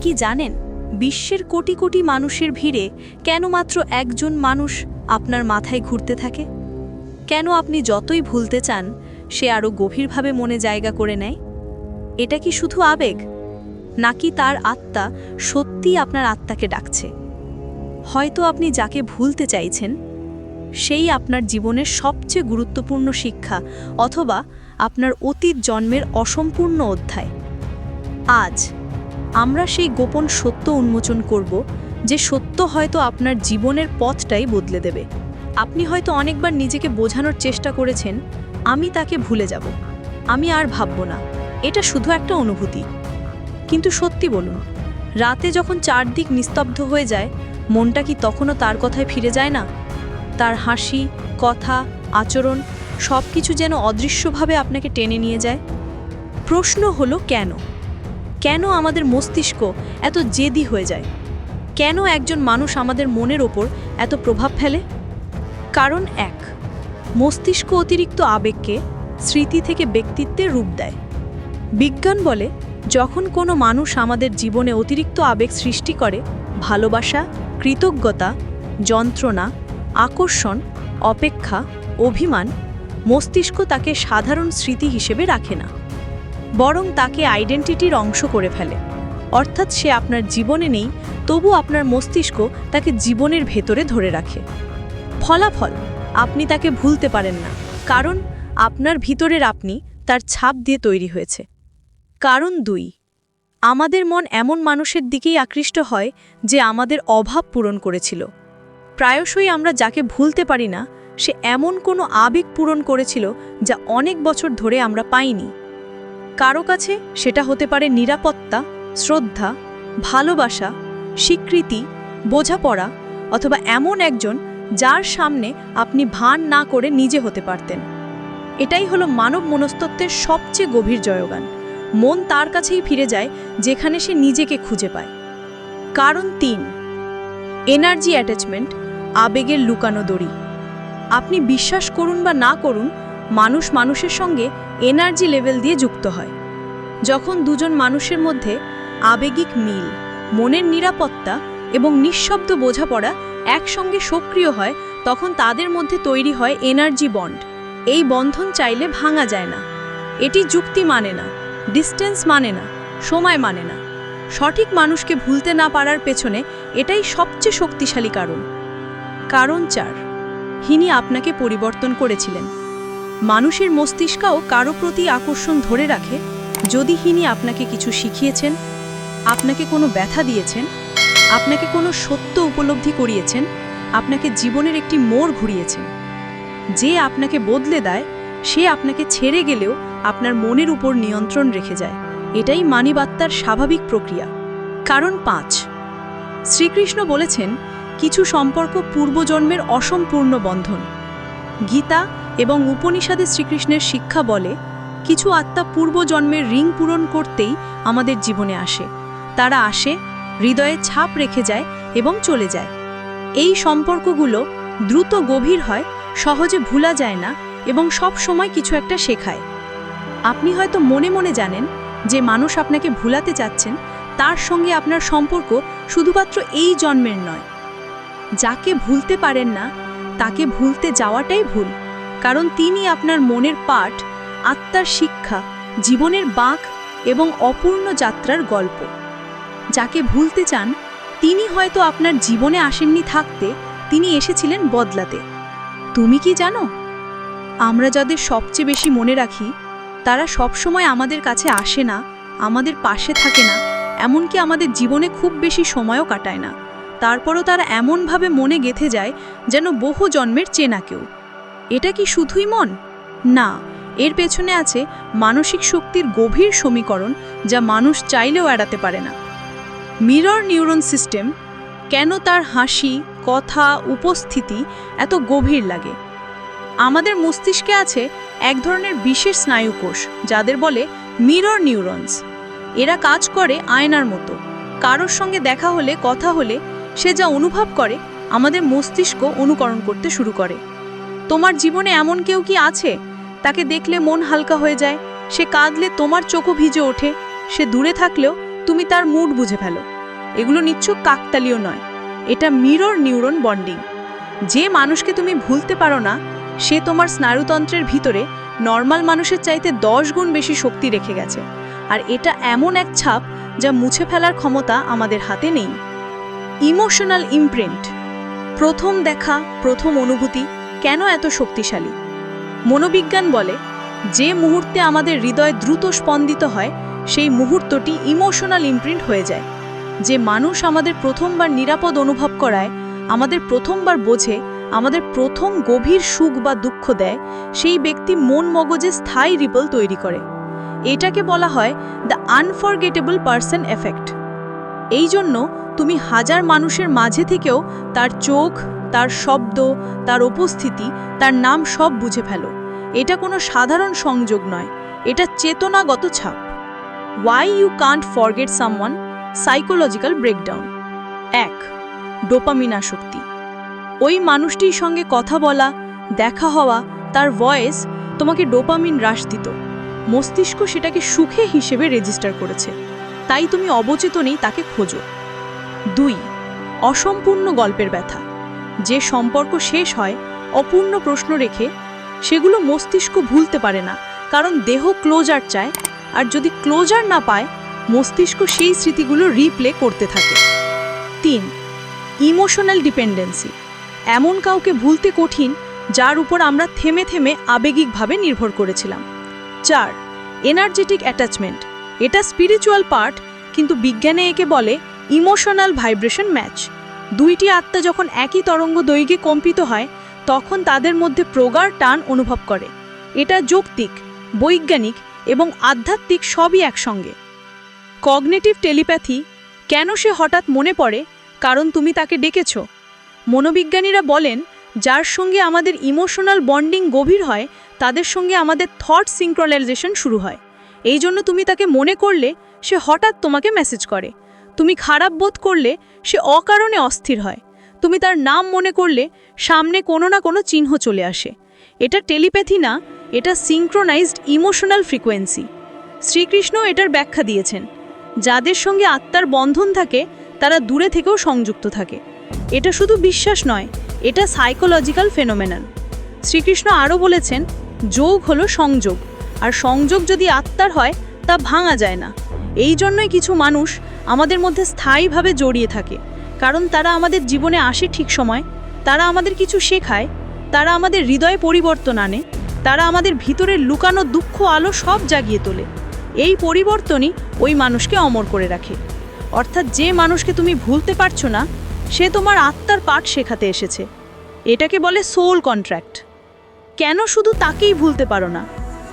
কি জানেন? বিশ্বের কোটি কোটি মানুষের ভিড়ে কেন মাত্র একজন মানুষ আপনার মাথায় ঘুরতে থাকে? কেন আপনি যতই ভুলতে চান, সে আরও গভীরভাবে মনে জায়গা করে নেয়? এটা কি শুধু আবেগ? নাকি তার আত্মা সত্যিই আপনার আত্মাকে ডাকছে? হয়তো আপনি যাকে ভুলতে চাইছেন, সেই আপনার জীবনের সবচেয়ে গুরুত্বপূর্ণ শিক্ষা অথবা আপনার অতীত জন্মের অসম্পূর্ণ অধ্যায়। আজ আমরা সেই গোপন সত্য উন্মোচন করব, যে সত্য হয়তো আপনার জীবনের পথটাই বদলে দেবে। আপনি হয়তো অনেকবার নিজেকে বোঝানোর চেষ্টা করেছেন, আমি তাকে ভুলে যাব। আমি আর ভাবব না। এটা শুধু একটা অনুভূতি। কিন্তু সত্যি বলুন, রাতে যখন চারদিক নিস্তব্ধ হয়ে যায়, মনটা কি তখনও তার কথায় ফিরে যায় না? তার হাসি, কথা, আচরণ সব কিছু যেন অদৃশ্যভাবে আপনাকে টেনে নিয়ে যায়? প্রশ্ন হলো কেন? কেন আমাদের মস্তিষ্ক এত জেদি হয়ে যায়? কেন একজন মানুষ আমাদের মনের ওপর এত প্রভাব ফেলে? কারণ এক, মস্তিষ্ক অতিরিক্ত আবেগকে স্মৃতি থেকে ব্যক্তিত্বের রূপ দেয়। বিজ্ঞান বলে, যখন কোনো মানুষ আমাদের জীবনে অতিরিক্ত আবেগ সৃষ্টি করে, ভালোবাসা, কৃতজ্ঞতা, যন্ত্রণা, আকর্ষণ, অপেক্ষা, অভিমান, মস্তিষ্ক তাকে সাধারণ স্মৃতি হিসেবে রাখে না। বরং তাকে আইডেন্টিটির অংশ করে ফেলে। অর্থাৎ সে আপনার জীবনে নেই, তবু আপনার মস্তিষ্ক তাকে জীবনের ভেতরে ধরে রাখে। ফলাফল, আপনি তাকে ভুলতে পারেন না, কারণ আপনার ভিতরের আপনি তার ছাপ দিয়ে তৈরি হয়েছে। কারণ দুই, আমাদের মন এমন মানুষের দিকেই আকৃষ্ট হয় যে আমাদের অভাব পূরণ করেছিল। প্রায়শই আমরা যাকে ভুলতে পারি না, সে এমন কোনো আবেগ পূরণ করেছিল যা অনেক বছর ধরে আমরা পাইনি। কারও কাছে সেটা হতে পারে নিরাপত্তা, শ্রদ্ধা, ভালোবাসা, স্বীকৃতি, বোঝাপড়া অথবা এমন একজন যার সামনে আপনি ভান না করে নিজে হতে পারতেন। এটাই হলো মানব মনস্তত্ত্বের সবচেয়ে গভীর জয়গান। মন তার কাছেই ফিরে যায় যেখানে সে নিজেকে খুঁজে পায়। কারণ তিন এনার্জি অ্যাটাচমেন্ট আবেগের লুকানো দড়ি। আপনি বিশ্বাস করুন বা না করুন, মানুষ মানুষের সঙ্গে এনার্জি লেভেল দিয়ে যুক্ত হয়। যখন দুজন মানুষের মধ্যে আবেগিক মিল, মনের নিরাপত্তা এবং নিঃশব্দ বোঝাপড়া একসঙ্গে সক্রিয় হয়, তখন তাদের মধ্যে তৈরি হয় এনার্জি বন্ড। এই বন্ধন চাইলে ভাঙা যায় না। এটি যুক্তি মানে না, ডিস্টেন্স মানে না, সময় মানে না। সঠিক মানুষকে ভুলতে না পারার পেছনে এটাই সবচেয়ে শক্তিশালী কারণ। কারণ চার, হিনি আপনাকে পরিবর্তন করেছিলেন। মানুষের মস্তিষ্কও কারও প্রতি আকর্ষণ ধরে রাখে, যদি হিনি আপনাকে কিছু শিখিয়েছেন, আপনাকে কোনো ব্যথা দিয়েছেন, আপনাকে কোনো সত্য উপলব্ধি করিয়েছেন, আপনাকে জীবনের একটি মোড় ঘুরিয়েছেন। যে আপনাকে বদলে দেয়, সে আপনাকে ছেড়ে গেলেও আপনার মনের উপর নিয়ন্ত্রণ রেখে যায়। এটাই মানিবাত্মার স্বাভাবিক প্রক্রিয়া। কারণ পাঁচ। শ্রীকৃষ্ণ বলেছেন, কিছু সম্পর্ক পূর্বজন্মের অসম্পূর্ণ বন্ধন। গীতা এবং উপনিষদে শ্রীকৃষ্ণের শিক্ষা বলে, কিছু আত্মা পূর্বজন্মের রিং পূরণ করতেই আমাদের জীবনে আসে। তারা আসে, হৃদয়ে ছাপ রেখে যায় এবং চলে যায়। এই সম্পর্কগুলো দ্রুত গভীর হয়, সহজে ভুলা যায় না এবং সব সময় কিছু একটা শেখায়। আপনি হয়তো মনে মনে জানেন যে মানুষ আপনাকে ভুলাতে চাচ্ছেন, তার সঙ্গে আপনার সম্পর্ক শুধুমাত্র এই জন্মের নয়। যাকে ভুলতে পারেন না, তাকে ভুলতে যাওয়াটাই ভুল। কারণ তিনি আপনার মনের পাঠ, আত্মার শিক্ষা, জীবনের বাঁক এবং অপূর্ণ যাত্রার গল্প। যাকে ভুলতে চান, তিনি হয়তো আপনার জীবনে আসেননি থাকতে, তিনি এসেছিলেন বদলাতে। তুমি কি জানো? আমরা যাদের সবচেয়ে বেশি মনে রাখি, তারা সবসময় আমাদের কাছে আসে না, আমাদের পাশে থাকে না, এমনকি আমাদের জীবনে খুব বেশি সময়ও কাটায় না। তারপরও তারা এমনভাবে মনে গেথে যায়, যেন বহু জন্মের চেনা কেউ। এটা কি শুধুই মন? না, এর পেছনে আছে মানসিক শক্তির গভীর সমীকরণ যা মানুষ চাইলেও এড়াতে পারে না। মিরর নিউরন সিস্টেম, কেন তার হাসি, কথা, উপস্থিতি এত গভীর লাগে? আমাদের মস্তিষ্কে আছে এক ধরনের বিশেষ স্নায়ুকোষ, যাদের বলে মিরর নিউরনস। এরা কাজ করে আয়নার মতো। কারোর সঙ্গে দেখা হলে, কথা হলে, সে যা অনুভব করে, আমাদের মস্তিষ্ক অনুকরণ করতে শুরু করে। তোমার জীবনে এমন কেউ কি আছে? তাকে দেখলে মন হালকা হয়ে যায়, সে কাঁদলে তোমার চোখও ভিজে ওঠে, সে দূরে থাকলেও তুমি তার মুড বুঝে ফেলো। এগুলো নিচ্ছ কাকতালীয় নয়, এটা মিরর নিউরন বন্ডিং। যে মানুষকে তুমি ভুলতে পারো না, সে তোমার স্নায়ুতন্ত্রের ভিতরে নর্মাল মানুষের চাইতে দশ গুণ বেশি শক্তি রেখে গেছে, আর এটা এমন এক ছাপ যা মুছে ফেলার ক্ষমতা আমাদের হাতে নেই। Emotional imprint. প্রথম দেখা, প্রথম অনুভূতি কেন এত শক্তিশালী? মনোবিজ্ঞান বলে, যে মুহূর্তে আমাদের হৃদয় দ্রুত স্পন্দিত হয়, সেই মুহূর্তটি ইমোশনাল ইমপ্রিন্ট হয়ে যায়। যে মানুষ আমাদের প্রথমবার নিরাপদ অনুভব করায়, আমাদের প্রথমবার বোঝে, আমাদের প্রথম গভীর সুখ বা দুঃখ দেয়, সেই ব্যক্তি মন মগজে স্থায়ী রিপল তৈরি করে। এটাকে বলা হয় দ্য আনফরগেটেবল পার্সন এফেক্ট এই জন্য তুমি হাজার মানুষের মাঝে থেকেও তার চোখ তার শব্দ, তার উপস্থিতি, তার নাম সব বুঝে ফেলো। এটা কোনো সাধারণ সংযোগ নয়। এটা চেতনাগত ছাপ। Why you can't forget someone psychological breakdown এক ডোপামিন আসক্তি। ওই মানুষটির সঙ্গে কথা বলা, দেখা হওয়া, তার ভয়েস তোমাকে ডোপামিন হ্রাস দিত। মস্তিষ্ক সেটাকে সুখে হিসেবে রেজিস্টার করেছে। তাই তুমি অবচেতনেই তাকে খোঁজো। দুই, অসম্পূর্ণ গল্পের ব্যথা। যে সম্পর্ক শেষ হয়, অপূর্ণ প্রশ্ন রেখে, সেগুলো মস্তিষ্ক ভুলতে পারে না, কারণ দেহ ক্লোজার চায়, আর যদি ক্লোজার না পায়, মস্তিষ্ক সেই স্মৃতিগুলো রিপ্লে করতে থাকে। তিন ইমোশনাল ডিপেন্ডেন্সি এমন কাউকে ভুলতে কঠিন, যার উপর আমরা থেমে থেমে আবেগিকভাবে নির্ভর করেছিলাম। চার এনার্জেটিক অ্যাটাচমেন্ট এটা স্পিরিচুয়াল পার্ট কিন্তু বিজ্ঞানে একে বলে ইমোশনাল ভাইব্রেশন ম্যাচ দুইটি আত্মা যখন একই তরঙ্গ দৈর্ঘ্যে কম্পিত হয়, তখন তাদের মধ্যে প্রগাঢ় টান অনুভব করে। এটা যৌক্তিক, বৈজ্ঞানিক এবং আধ্যাত্মিক সবই একসঙ্গে। কগনেটিভ টেলিপ্যাথি, কেন সে হঠাৎ মনে পড়ে? কারণ তুমি তাকে ডেকেছ। মনোবিজ্ঞানীরা বলেন, যার সঙ্গে আমাদের ইমোশনাল বন্ডিং গভীর হয়, তাদের সঙ্গে আমাদের থট সিঙ্ক্রোনাইজেশন শুরু হয়। এই জন্য তুমি তাকে মনে করলে সে হঠাৎ তোমাকে মেসেজ করে। তুমি খারাপ বোধ করলে সে অকারণে অস্থির হয়। তুমি তার নাম মনে করলে সামনে কোনো না কোনো চিহ্ন চলে আসে। এটা টেলিপ্যাথি না, এটা সিঙ্ক্রোনাইজড ইমোশনাল ফ্রিকোয়েন্সি শ্রীকৃষ্ণ এটার ব্যাখ্যা দিয়েছেন। যাদের সঙ্গে আত্মার বন্ধন থাকে, তারা দূরে থেকেও সংযুক্ত থাকে। এটা শুধু বিশ্বাস নয়, এটা সাইকোলজিক্যাল ফেনোমেনান শ্রীকৃষ্ণ আরও বলেছেন, যোগ হলো সংযোগ। আর সংযোগ যদি আত্মার হয়, তা ভাঙা যায় না। এই জন্যই কিছু মানুষ আমাদের মধ্যে স্থায়ীভাবে জড়িয়ে থাকে। কারণ তারা আমাদের জীবনে আসে ঠিক সময়, তারা আমাদের কিছু শেখায়, তারা আমাদের হৃদয়ে পরিবর্তন আনে, তারা আমাদের ভিতরের লুকানো দুঃখ, আলো সব জাগিয়ে তোলে। এই পরিবর্তনই ওই মানুষকে অমর করে রাখে। অর্থাৎ যে মানুষকে তুমি ভুলতে পারছ না, সে তোমার আত্মার পাঠ শেখাতে এসেছে। এটাকে বলে সোল কন্ট্রাক্ট কেন শুধু তাকেই ভুলতে পারো না?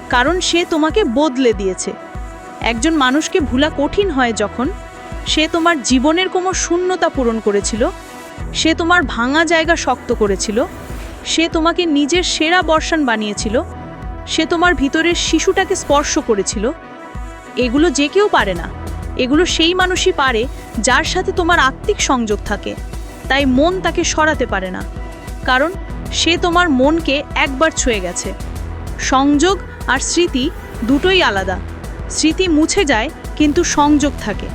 কারণ সে তোমাকে বদলে দিয়েছে। একজন মানুষকে ভুলা কঠিন হয় যখন সে তোমার জীবনের কোনো শূন্যতা পূরণ করেছিল, সে তোমার ভাঙা জায়গা শক্ত করেছিল, সে তোমাকে নিজের সেরা বর্ষণ বানিয়েছিল, সে তোমার ভিতরের শিশুটাকে স্পর্শ করেছিল। এগুলো যে কেউ পারে না। এগুলো সেই মানুষই পারে যার সাথে তোমার আত্মিক সংযোগ থাকে। তাই মন তাকে সরাতে পারে না। কারণ সে তোমার মনকে একবার ছুঁয়ে গেছে। সংযোগ আর স্মৃতি দুটোই আলাদা। স্মৃতি মুছে যায়, কিন্তু সংযোগ থাকে।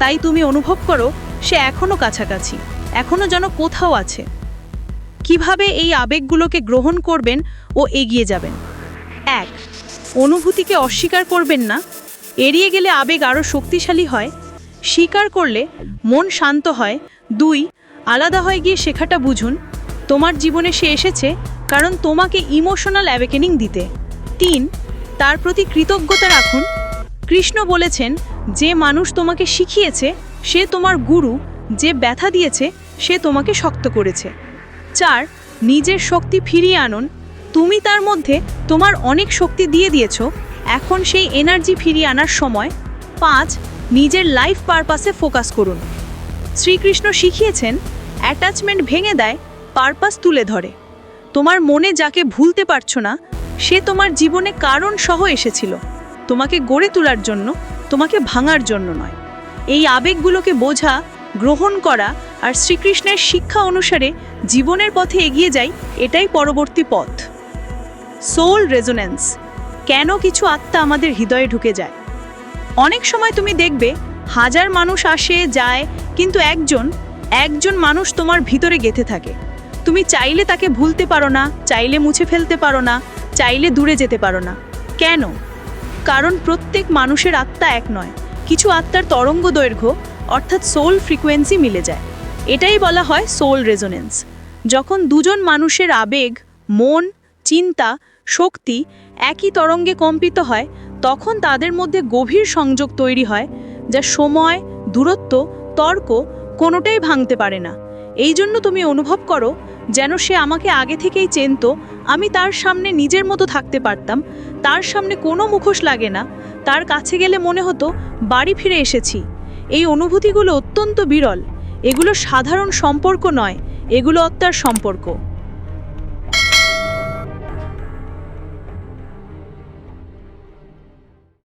তাই তুমি অনুভব করো, সে এখনও কাছাকাছি এখনও যেন কোথাও আছে। কীভাবে এই আবেগগুলোকে গ্রহণ করবেন ও এগিয়ে যাবেন? এক, অনুভূতিকে অস্বীকার করবেন না। এড়িয়ে গেলে আবেগ আরও শক্তিশালী হয়, স্বীকার করলে মন শান্ত হয়। দুই, আলাদা হয়ে গিয়ে শেখাটা বুঝুন, তোমার জীবনে সে এসেছে কারণ তোমাকে ইমোশনাল অ্যাওয়েকেনিং দিতে। তিন, তার প্রতি কৃতজ্ঞতা রাখুন কৃষ্ণ বলেছেন, যে মানুষ তোমাকে শিখিয়েছে, সে তোমার গুরু, যে ব্যথা দিয়েছে, সে তোমাকে শক্ত করেছে। চার, নিজের শক্তি ফিরিয়ে আনুন। তুমি তার মধ্যে তোমার অনেক শক্তি দিয়ে দিয়েছ, এখন সেই এনার্জি ফিরিয়ে আনার সময়। পাঁচ, নিজের লাইফ পারপাসে ফোকাস করুন। শ্রীকৃষ্ণ শিখিয়েছেন অ্যাটাচমেন্ট ভেঙে দেয় পারপাস তুলে ধরে। তোমার মনে যাকে ভুলতে পারছ না, সে তোমার জীবনে কারণ সহ এসেছিল। তোমাকে গড়ে তোলার জন্য, তোমাকে ভাঙার জন্য নয়। এই আবেগগুলোকে বোঝা, গ্রহণ করা আর শ্রীকৃষ্ণের শিক্ষা অনুসারে জীবনের পথে এগিয়ে যাই, এটাই পরবর্তী পথ। সোল রেজোনেন্স কেন কিছু আত্মা আমাদের হৃদয়ে ঢুকে যায়? অনেক সময় তুমি দেখবে, হাজার মানুষ আসে, যায়, কিন্তু একজন একজন মানুষ তোমার ভিতরে গেঁথে থাকে। তুমি চাইলে তাকে ভুলতে পারো না, চাইলে মুছে ফেলতে পারো না, চাইলে দূরে যেতে পারো না। কেন? কারণ প্রত্যেক মানুষের আত্মা এক নয়। কিছু আত্মার তরঙ্গ দৈর্ঘ্য, অর্থাৎ সোল ফ্রিকোয়েন্সি মিলে যায়। এটাই বলা হয় সোল রেজোনেন্স যখন দুজন মানুষের আবেগ, মন, চিন্তা, শক্তি একই তরঙ্গে কম্পিত হয়, তখন তাদের মধ্যে গভীর সংযোগ তৈরি হয়, যা সময়, দূরত্ব, তর্ক কোনোটাই ভাঙতে পারে না। এই জন্য তুমি অনুভব করো যেন সে আমাকে আগে থেকেই চেনত, আমি তার সামনে নিজের মতো থাকতে পারতাম, তার সামনে কোনো মুখোশ লাগে না, তার কাছে গেলে মনে হতো, বাড়ি ফিরে এসেছি। এই অনুভূতিগুলো অত্যন্ত বিরল, এগুলো সাধারণ সম্পর্ক নয়, এগুলো আত্মার সম্পর্ক।